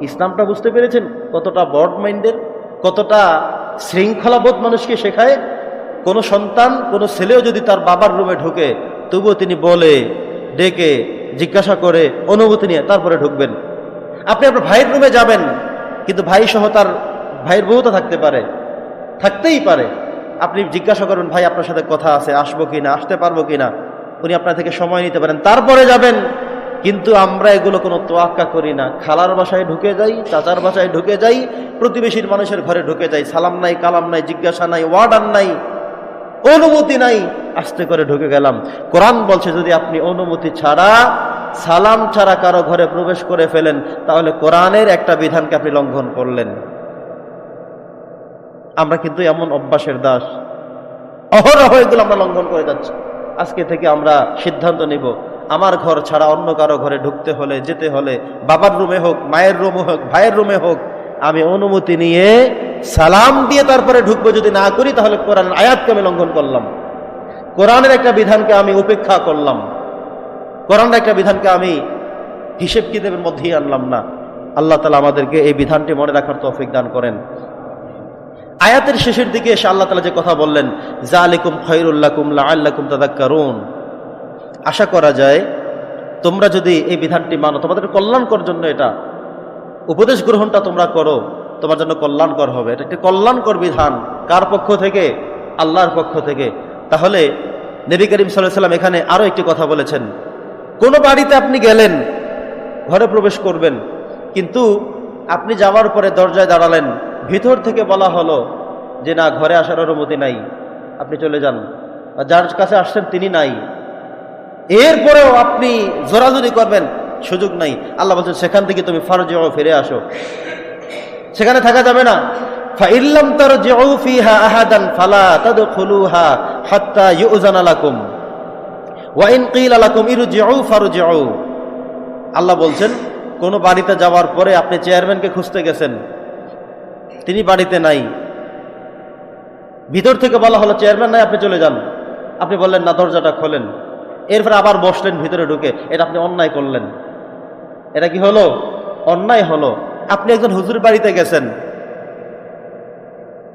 ইসলামটা বুঝতে পেরেছেন? কতটা বড মাইন্ডের কতটা শৃঙ্খলাবোধ মানুষকে শেখায়? কোনো সন্তান, কোনো ছেলেও যদি তার বাবার রুমে ঢুকে, তবুও তিনি বলে, ডেকে, জিজ্ঞাসা করে অনুমতি নিয়ে তারপরে ঢুকবেন। আপনি আপনার ভাইয়ের রুমে যাবেন, কিন্তু ভাই সহ তার ভাইয়ের বউ তো থাকতে পারে। থাকতেই পারে। আপনি জিজ্ঞাসা করবেন ভাই, আপনার সাথে কথা আছে, আসব কি না আসতে পারব কি না উনি আপনার থেকে সময় নিতে পারেন। তারপরে যাবেন। কিন্তু আমরা এগুলো কোনো তোয়াক্কা করি না। খালার বাসায় ঢুকে যাই, চাচার বাসায় ঢুকে যাই, প্রতিবেশীর মানুষের ঘরে ঢুকে যাই। সালাম নাই, কালাম নাই, জিজ্ঞাসা নাই ওয়ার্ডার নাই, অনুমতি নাই, আস্তে করে ঢুকে গেলাম। কোরআন বলছে, যদি আপনি অনুমতি ছাড়া, সালাম ছাড়া কারও ঘরে প্রবেশ করে ফেলেন, তাহলে কোরআনের একটা বিধানকে আপনি লঙ্ঘন করলেন। আমরা কিন্তু এমন অভ্যাসের দাস। অহরহ এগুলো আমরা লঙ্ঘন করে যাচ্ছি। আজকে থেকে আমরা সিদ্ধান্ত নিব। আমার ঘর ছাড়া অন্য কারও ঘরে ঢুকতে হলে, যেতে হলে, বাবার রুমে হোক, মায়ের রুমে হোক, ভাইয়ের রুমে হোক, আমি অনুমতি নিয়ে সালাম দিয়ে তারপরে ঢুকবো যদি না করি, তাহলে কোরআন আয়াতকে আমি লঙ্ঘন করলাম। কোরআনের একটা বিধানকে আমি উপেক্ষা করলাম। কোরআনের একটা বিধানকে আমি হিসেব কিতাবের মধ্যেই আনলাম না। আল্লাহ তালা আমাদেরকে এই বিধানটি মনে রাখার তৌফিক দান করেন। আয়াতের শেষের দিকে এসে আল্লাহ তালা যে কথা বললেন জা আলিকুম খৈরুল্লাকুম আল্লাকুম তাদাক্কারুন। আশা করা যায়, তোমরা যদি এই বিধানটি মানো, তোমাদের কল্যাণকর জন্য এটা। উপদেশ গ্রহণটা তোমরা করো, তোমার জন্য কল্যাণকর হবে। এটা একটি কল্যাণকর বিধান। কার পক্ষ থেকে? আল্লাহর পক্ষ থেকে। তাহলে নবী করিম সাল্লাম এখানে আরও একটি কথা বলেছেন। কোনো বাড়িতে আপনি গেলেন, ঘরে প্রবেশ করবেন, কিন্তু আপনি যাওয়ার পরে দরজায় দাঁড়ালেন, ভিতর থেকে বলা হলো যে, না, ঘরে আসার অনুমতি নাই, আপনি চলে যান। যার কাছে আসছেন, তিনি নাই। এরপরেও আপনি জোরাজুরি করবেন, সুযোগ নাই। আল্লাহ বলছেন, সেখান থেকে তুমি ফারজ ফিরে আসো। সেখানে থাকা যাবে না। ফালা ইউজানা লাকুম। ওয়া ইন কিলা আল্লাহ বলছেন, কোন বাড়িতে যাওয়ার পরে আপনি চেয়ারম্যানকে খুঁজতে গেছেন। তিনি বাড়িতে নাই। ভিতর থেকে বলা হলো, চেয়ারম্যান নাই, আপনি চলে যান। আপনি বললেন, না, দরজাটা খোলেন। এরপরে আবার বসলেন, ভিতরে ঢুকে। এটা আপনি অন্যায় করলেন। এটা কি হলো? অন্যায় হলো। আপনি একজন হুজুর বাড়িতে গেছেন।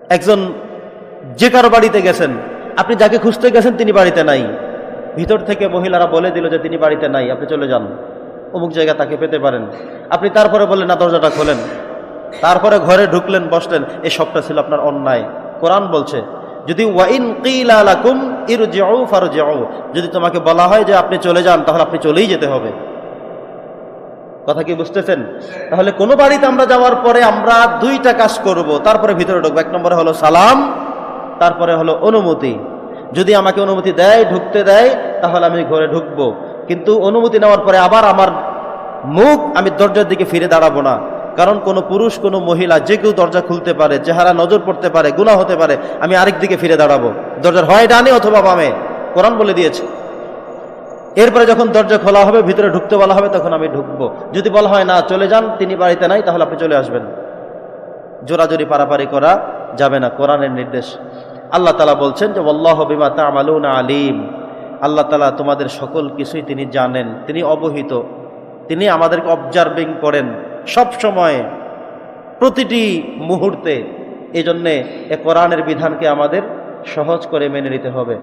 একজন যে কারও বাড়িতে গেছেন। আপনি যাকে খুঁজতে গেছেন, তিনি বাড়িতে নাই। ভিতর থেকে মহিলারা বলে দিল যে তিনি বাড়িতে নাই, আপনি চলে যান। অমুক জায়গা তাকে পেতে পারেন। আপনি তারপরে বললেন, না, দরজাটা খোলেন। তারপরে ঘরে ঢুকলেন, বসলেন। এই সবটা ছিল আপনার অন্যায়। কোরআন বলছে যদি ওয়াইন কিলাকুম ইরজিউ ফারজিউ, যদি তোমাকে বলা হয় যে আপনি চলে যান, তাহলে আপনি চলেই যেতে হবে। কথা কি বুঝতেছেন? তাহলে কোনো বাড়িতে আমরা যাওয়ার পরে আমরা দুইটা কাজ করব। তারপরে ভিতরে ঢুকবো। এক নম্বরে হলো সালাম, তারপরে হলো অনুমতি। যদি আমাকে অনুমতি দেয়, ঢুকতে দেয়, তাহলে আমি ঘরে ঢুকবো। কিন্তু অনুমতি নেওয়ার পরে আবার আমার মুখ আমি দরজার দিকে ফিরে দাঁড়াবো না। কারণ কোনো পুরুষ, কোনো মহিলা যে কেউ দরজা খুলতে পারে, চেহারা নজর পড়তে পারে গুণা হতে পারে, আমি আরেক দিকে ফিরে দাঁড়াবো। দরজার হয় ডানে অথবা বামে। কোরআন বলে দিয়েছে। এরপরে যখন দরজা খোলা হবে, ভিতরে ঢুকতে বলা হবে, তখন আমি ঢুকবো। যদি বলা হয়, না, চলে যান, তিনি বাড়িতে নাই, তাহলে আপনি চলে আসবেন। জোরাজোরি, পারাপারি করা যাবে না, কোরআনের নির্দেশ। আল্লাহ তালা বলছেন যে আল্লাহ বিমা তামালুন আলিম। আল্লাহ তালা তোমাদের সকল কিছুই তিনি জানেন, তিনি অবহিত। তিনি আমাদেরকে অবজার্ভিং করেন। সব সময় প্রতিটি মুহূর্তে এজন্যে জন্যে এ কোরআনের বিধানকে আমাদের সহজ করে মেনে নিতে হবে।